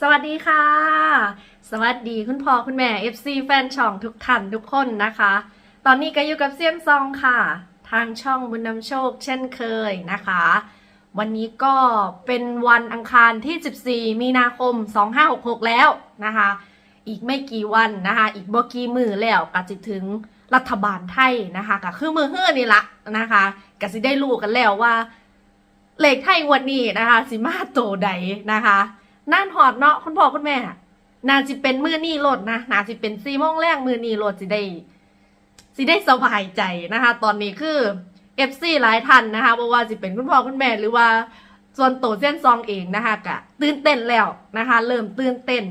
สวัสดีค่ะ สวัสดีคุณพ่อคุณแม่ FC แฟนช่องทุกท่านทุกคนนะคะ ตอนนี้ก็อยู่กับเซียนซองค่ะ ทางช่องบุญนำโชคเช่นเคยนะคะ วันนี้ก็เป็นวันอังคารที่ 14 มีนาคม 2566 แล้วนะคะ อีกไม่กี่วันนะคะ อีกบ่กี่มือแล้วก็จะถึงรัฐบาลไทยนะคะก็คือมือเฮือนี่ละนะคะก็สิได้รู้กันแล้วว่าเลขไทยวันนี้นะคะสิมาโตใดนะคะ น่านหอดเนาะคุณพ่อคุณแม่นาจะเป็นมือนี่โหลดนะนาจะเป็นซีโมงแรกมือนี่โหลดสิได้สิได้สบายใจนะคะ ตอนนี้คือเอฟซีหลายท่านนะคะบ่ว่าสิเป็นคุณพ่อคุณแม่หรือว่าส่วนโตเส้นซองเองนะคะกะตื่นเต้นแล้วนะคะ เริ่มตื่นเต้น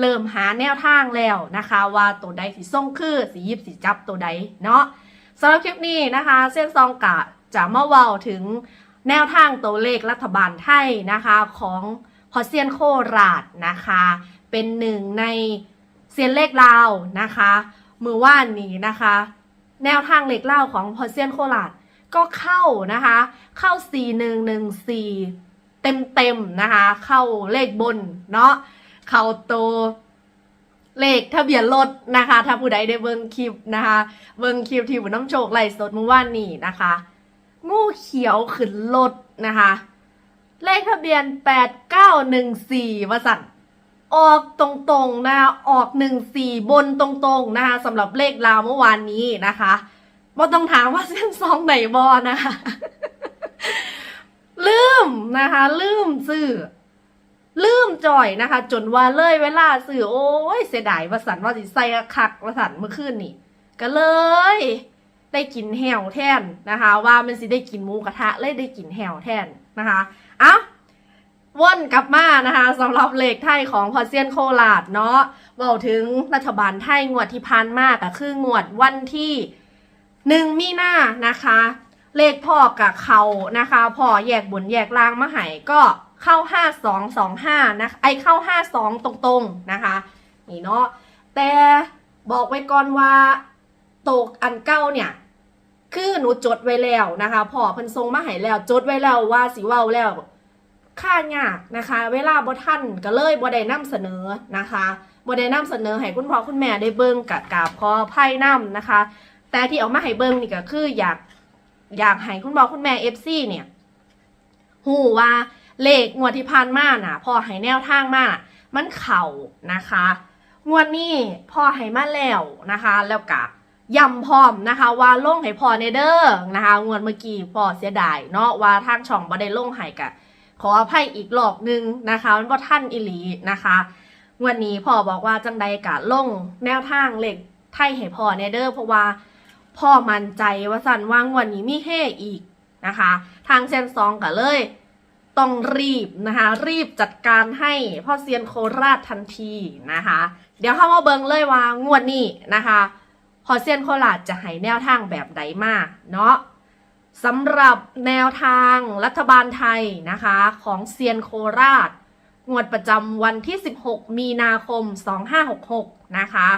เริ่มหาแนวทางแล้วนะคะ ว่าตัวใดสิส่งคือสียิบสีจับตัวใดเนาะสำหรับคลิปนี้นะคะ เส้นซองกะจะมาเว้าถึงแนวทางตัวเลขรัฐบาลไทยนะคะของ พอเซียนโคราชนะคะ เป็นหนึ่งในเซียนเลขลาวนะคะ มือว่านนี้นะคะ แนวทางเลขเล่าของพอเซียนโคราชก็เข้านะคะ เข้า 4114เต็มเต็มๆนะคะ เข้าเลขบนเนาะเข้าตัวเลขทะเบียนรถนะคะ ถ้าผู้ใดได้เบิ่งคลิปนะคะ เบิ่งคลิปที่บุญน้ำโชคไล่สดเมื่อวานนี้นะคะ งูเขียวขึ้นรถนะคะ เลขทะเบียน 8914วสันออกตรงๆนะคะออก 14 บนตรงๆนะคะสำหรับเลขลาวเมื่อวานนี้นะคะบ่ต้องถามว่าเส้นซองไหนบอนะคะลืมนะคะ ลืมซื้อลืมจ่อยนะคะ จนว่าเลยเวลาสื่อโอ้ยเสียดายวสันว่าสิใส่คักวสันเมื่อคืนนี่ก็เลย ได้กินแหวแทนนะคะ ว่ามันสิได้กินหมูกระทะเลยได้กินแหวแทนนะคะ เอ้าว่นกลับมานะคะสำหรับเลขไทยของพอเซียนโคราชเนาะบอกถึงรัฐบาลไทยงวดที่พันมากก็คืองวดวันที่หนึ่งมีนานะคะ เลขพ่อกับเขานะคะพ่อแยกบนแยกล่างมาให้ก็เข้าห้าสองสองห้านะไอเข้าห้าสองตรงๆนะคะ นี่เนาะแต่บอกไว้ก่อนว่าตกอันเก้าเนี่ย คือหนูจดไว้แล้วนะคะพ่อเพิ่นทรงมาให้แล้ว จดไว้แล้วว่าสิเว้าแล้วค่ายากนะคะ เวลาบ่ทันก็เลยบ่ได้นำเสนอนะคะบ่ได้นำเสนอให้คุณพ่อคุณแม่ได้เบิ่งกะกาบขออภัยนํนะคะ แต่ที่เอามาให้เบิ่งนี่ก็คืออยากอยากให้คุณพ่อคุณแม่ FC เนี่ยหูว่าเลขงวดที่ผ่านมาน่ะพอให้แนวทางมามันเข่านะคะ งวดนี้พ่อให้มาแล้วนะคะ แล้วกะ ย้ำพร้อมนะคะ ว่าลงให้พอในเด้อนะคะงวดเมื่อกี้พอเสียดายเนาะว่าทางช่องบ่ได้ลงให้กะขออภัยอีกรอบหนึงนะคะมันบ่ท่านอิลีนะคะงวดนี้พ่อบอกว่าจังใดกะลงแนวทางเหลขไทยให้พ่อในเด้อเพราะว่าพ่อมั่นใจว่าสันว่างวันนี้มีเฮอีกนะคะ ทางเซนซองก็เลย ต้องรีบนะคะ รีบจัดการให้พ่อเซียนโคราชทันทีนะคะ เดี๋ยวเข้ามาเบิงเลยว่างวดนี้นะคะ พอเซียนโคราชจะให้แนวทางแบบใดมากเนาะสำหรับแนวทางรัฐบาลไทยนะคะของเซียนโคราช งวดประจำวันที่ 16 มีนาคม 2566 นะคะ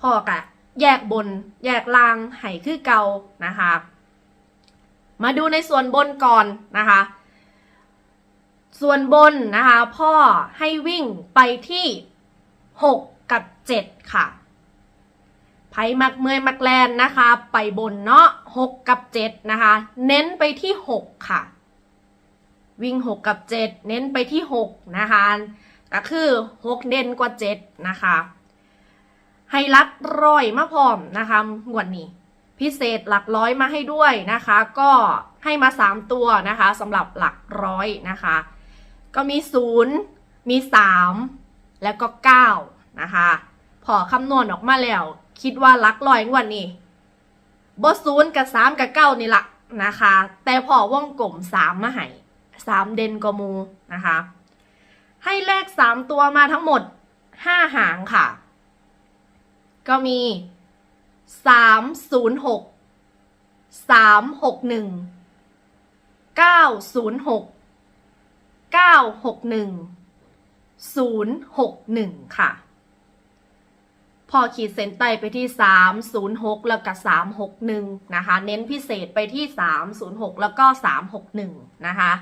พ่อกะแยกบนแยกล่างไห้คือเกานะคะ มาดูในส่วนบนก่อนนะคะ ส่วนบนนะคะ พ่อให้วิ่งไปที่ 6 กับ 7 ค่ะ ไพ่มักเมยมักแลนนะคะ ไปบนเนาะ6กับ7นะคะ เน้นไปที่6ค่ะ วิ่ง6กับ7เน้นไปที่6นะคะ ก็คือ6เด่นกว่า7นะคะให้รัดร้อยมาพร้อมนะคะงวดนี้ พิเศษหลักร้อยมาให้ด้วยนะคะ ก็ให้มา3ตัวนะคะสำหรับหลักร้อยนะคะ ก็มี0มี3แล้วก็9นะคะ พอคำนวณออกมาแล้ว คิดว่าลักร้อยงวดนี้บศูนย์กับสามกับเก้านี่ละนะคะ แต่พอว่องกลมสามมาให้สามเด่นกมูนะคะ ให้เลขสามตัวมาทั้งหมดห้าหางค่ะ ก็มีสามศูนย์หกสามหกหนึ่งเก้าศูนย์หกเก้าหกหนึ่งศูนย์หกหนึ่งค่ะ พอขีดเส้นใต้ไปที่ 306 แล้วก็361 นะคะ เน้นพิเศษไปที่ 306 แล้วก็ 361 นะคะ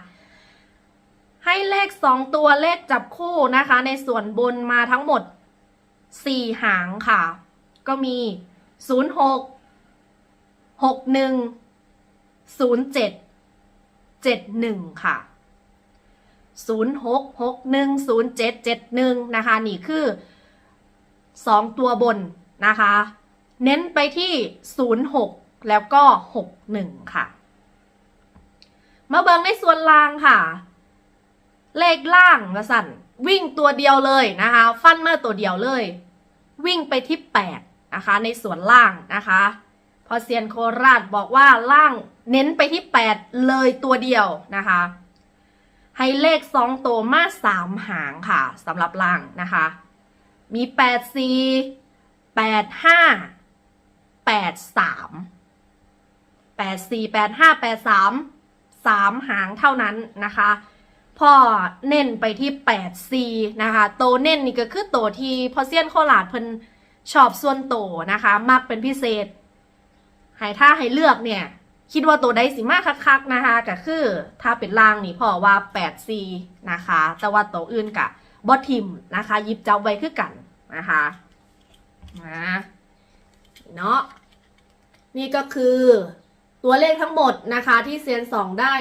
ให้เลขสองตัวเลขจับคู่นะคะ ในส่วนบนมาทั้งหมดสี่หางค่ะ ก็มีศูนย์หกหกหนึ่งศูนย์เจ็ดเจ็ดหนึ่งค่ะศูนย์หกหกหนึ่งศูนย์เจ็ดเจ็ดหนึ่งนะคะ นี่คือ สองตัวบนนะคะ เน้นไปที่ศูนย์หกแล้วก็หกหนึ่งค่ะ มาเบิงในส่วนล่างค่ะ เลขล่างมาสั่นวิ่งตัวเดียวเลยนะคะ ฟันมาตัวเดียวเลย วิ่งไปที่แปดนะคะ ในส่วนล่างนะคะ พอเซียนโคราชบอกว่าล่างเน้นไปที่แปดเลยตัวเดียวนะคะให้เลขสองตัวมาสามหางค่ะสำหรับล่างนะคะ มีแปดสี่แปดห้าแปดสามแปดสี่แปดห้าแปดสามสามหางเท่านั้นนะคะพ่อเน้นไปที่แปดสี่นะคะโตเน้นนี่ก็คือโตที่พอเซียนโคราชเพิ่นชอบส่วนโตนะคะมักเป็นพิเศษให้ถ้าให้เลือกเนี่ย คิดว่าตัวใดสิมากคักๆนะคะก็คือถ้าเป็นล่างนี่พ่อว่า8 c นะคะ แต่ว่าโตอื่นกะ บอทิมนะคะยิบเจ้าไว้คือกันนะคะนะเนาะนี่ก็คือตัวเลขทั้งหมดนะคะที่เซียนสองได้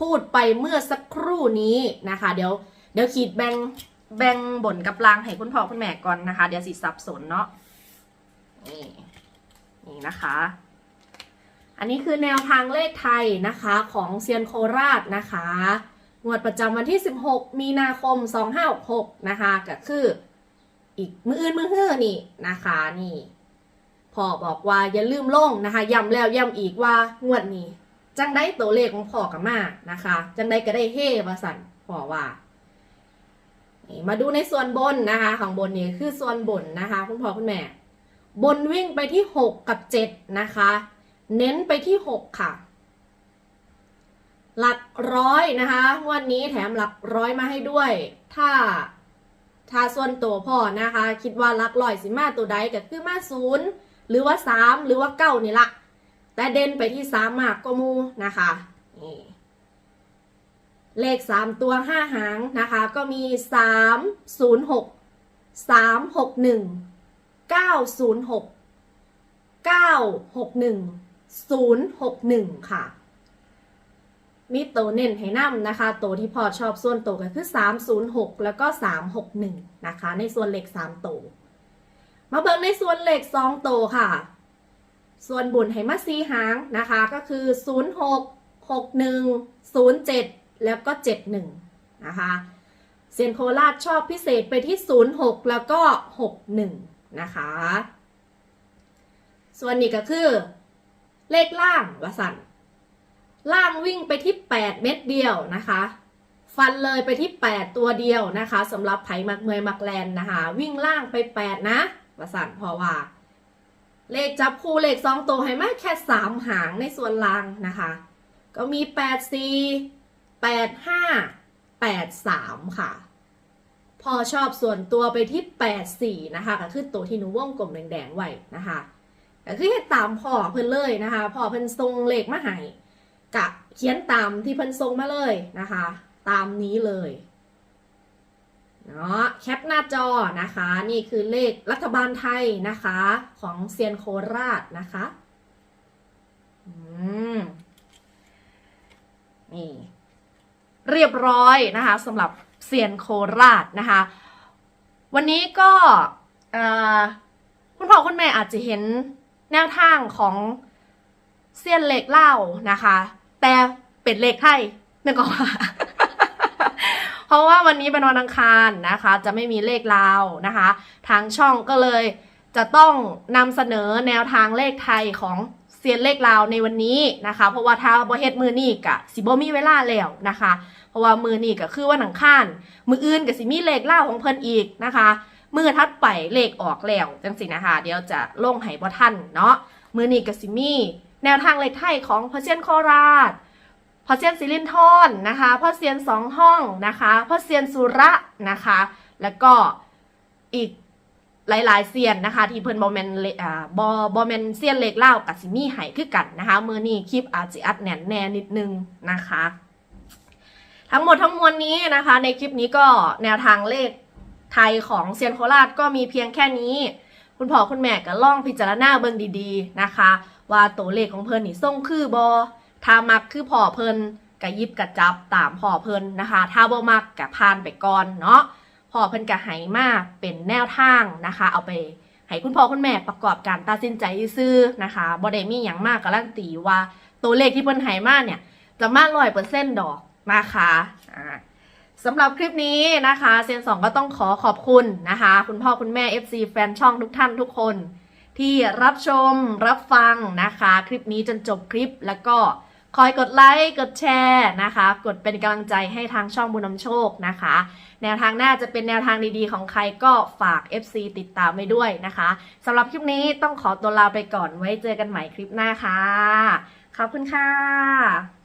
พูดไปเมื่อสักครู่นี้นะคะ เดี๋ยวเดี๋ยวขีดแบ่งแบ่งบนกับลางให้คุณพ่อคุณแม่ก่อนนะคะ เดี๋ยวสิสับสนเนาะนี่นี่นะคะ อันนี้คือแนวทางเลขไทยนะคะของเซียนโคราชนะคะ งวดประจำวันที่ 16 มีนาคม 2566 นะคะก็คืออีกมืออื่นมือฮื้อนี่นะคะนี่พ่อบอกว่าอย่าลืมลงนะคะย้ำแล้วย้ำอีกว่างวดนี้ จังได้ตัวเลขของพ่อกับมานะคะ จังได้ก็ได้เฮ่มาสั่นพ่อว่ามาดูในส่วนบนนะคะ ของบนนี่คือส่วนบนนะคะ คุณพ่อคุณแม่ บนวิ่งไปที่ 6 กับ 7 นะคะ เน้นไปที่ 6 ค่ะ หลักร้อยนะคะวันนี้แถมหลักร้อยมาให้ด้วย ถ้าถ้าส่วนตัวพ่อนะคะ คิดว่าหลักร้อยสิมาตัวใดก็คือมาศูนย์หรือว่าสามหรือว่าเก้านี่ละแต่เด่นไปที่สามมากก็มูนะคะนี่เลขสามตัวห้าหางนะคะ ก็มีสามศูนย์หกสามหกหนึ่งเก้าศูนย์หกเก้าหกหนึ่ง061ค่ะ มีโตเน้นให้นำนะคะโตที่พอชอบส่วนโตก็คือ 306 แล้วก็ 361 นะคะ ในส่วนเหลข3ตัวมาเบิ่งในส่วนเหลข2ตัวค่ะ ส่วนบุญให้มาซีหางนะคะก็คือ 06 61 07 แล้วก็ 71 นะคะเซียนโคราชชอบพิเศษไปที่ 06 แล้วก็ 61 นะคะ ส่วนนี้ก็คือเลขล่างวสัน ล่างวิ่งไปที่ 8 เม็ดเดียวนะคะ ฟันเลยไปที่ 8 ตัวเดียวนะคะสำหรับไผ่มักเมยมักแลนนะคะ วิ่งล่างไป 8 นะวสันเพราะว่าเลขจับคู่เลขสองตัวให้มาแค่3หางในส่วนล่างนะคะ ก็มี8 4 8 5 8 3ค่ะ พอชอบส่วนตัวไปที่8 4นะคะก็คือตัวที่หนูว่องกลมแดงๆไว้นะคะก็คือเฮ็ดตามพ่อเพิ่นเลยนะคะพ่อเพิ่นทรงเลขมาให้ กะเขียนตามที่เพิ่นทรงมาเลยนะคะ ตามนี้เลยเนาะแคปหน้าจอนะคะ นี่คือเลขรัฐบาลไทยนะคะ ของเซียนโคราชนะคะอืมนี่เรียบร้อยนะคะสำหรับเซียนโคราชนะคะ วันนี้ก็คุณพ่อคุณแม่อาจจะเห็นแนวทางของเซียนเหล็กเล่านะคะ แต่เป็นเหล็กไทยนึกออกว่าเพราะว่าวันนี้เป็นวันอังคารนะคะ จะไม่มีเลขลาวนะคะ ทางช่องก็เลยจะต้องนำเสนอแนวทางเลขไทยของเซียนเลขลาวในวันนี้นะคะ เพราะว่าถ้าบ่เฮ็ดมือนี่กะสิบ่มีเวลาแล้วนะคะ เพราะว่ามือนี่ก็คือวันอังคารมืออื่นก็สิมีเลขลาวของเพิ่นอีกนะคะมือทัดไปเลขออกแล้วจังสินะคะ เดี๋ยวจะลงให้บ่ทันเนาะมือนี้ก็สิมี แนวทางเลขไทยของพอเซียนโคราชพอเซียนซิลินทอนนะคะพอเซียนสองห้องนะคะพอเซียนสุระนะคะ แล้วก็อีกหลายๆเซียนนะคะ ที่เพิ่นบอแมนเอ่าบอบอแมนเซียนเล็กเล่ากับซิมี่ไห้คือกันนะคะมือนี้คลิปอาจจะอัดแน่นแน่นิดนึงนะคะ ทั้งหมดทั้งมวลนี้นะคะ ในคลิปนี้ก็แนวทางเลขไทยของเซียนโคราชก็มีเพียงแค่นี้ คุณพ่อคุณแม่ก็ล่องพิจารณาเบิ่งดีๆนะคะ ว่าตัวเลขของเพิ่นนี่ส่งคือบอถ้ามักคือพ่อเพิ่นกะยิบกะจับตามพ่อเพิ่นนะคะ ถ้าบ่มักกะพานไปก่อนเนาะพ่อเพิ่นกะให้มาเป็นแนวทางนะคะ เอาไปให้คุณพ่อคุณแม่ประกอบการตัดสินใจซื้อนะคะบ่ได้มีหยังมากการันตีว่าตัวเลขที่เพิ่นให้มาเนี่ย จะมากร้อยเปอร์เซ็นต์ดอกนะคะอ่าสำหรับคลิปนี้นะคะเซนสองก็ต้องขอขอบคุณนะคะ คุณพ่อคุณแม่ FC แฟนช่องทุกท่านทุกคน ที่รับชมรับฟังนะคะ คลิปนี้จนจบคลิปแล้วก็คอยกดไลค์ กดแชร์นะคะ กดเป็นกำลังใจให้ทางช่องบุญนำโชคนะคะ แนวทางหน้าจะเป็นแนวทางดีๆ ของใครก็ฝาก FC ติดตามไว้ด้วยนะคะสำหรับคลิปนี้ต้องขอตัวลาไปก่อนไว้เจอกันใหม่คลิปหน้าค่ะ ขอบคุณค่ะ